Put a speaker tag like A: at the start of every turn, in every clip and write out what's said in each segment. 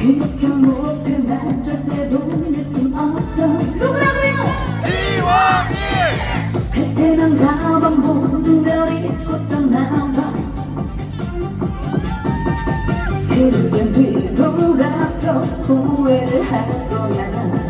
A: 그렇게 못해 날 절대 동의할 순 없어. 누구라고요? 지원이! 그때 난 가방 모든 걸 잊고 떠나봐 그게 뒤돌아서 후회를 할 거야.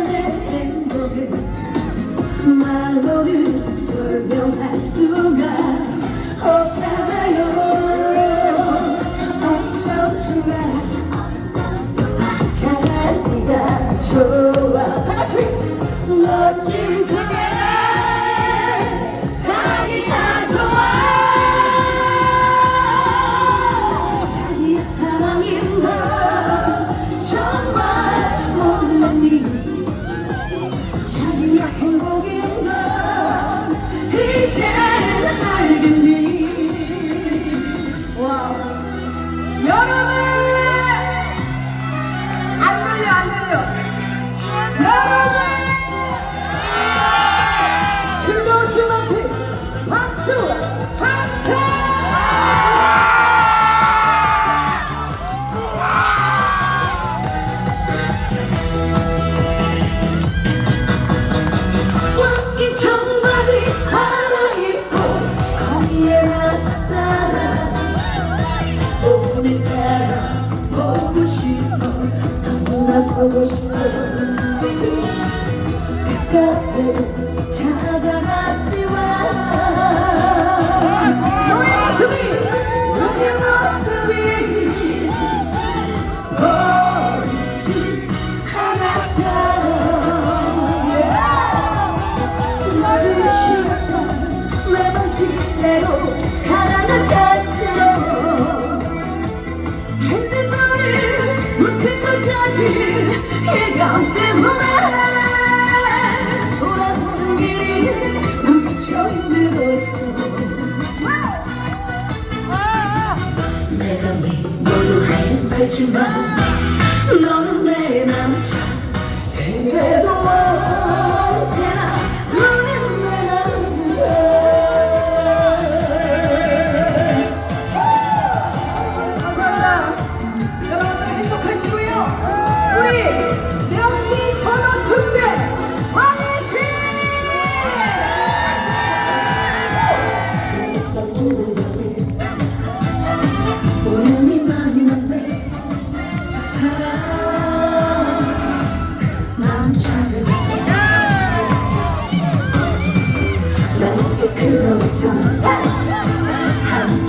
B: 여러분! 안 들려 안 들려.
A: 우리 내가 보고 싶어. 너무나 보고 싶어. 그 가까이 찾아가지 마 왠지 너를 놓칠 것 같은 예감 때문에 돌아보는 길이 난 미쳐 힘들었어 내가 네 모두 하얀 거지만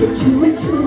A: get you a true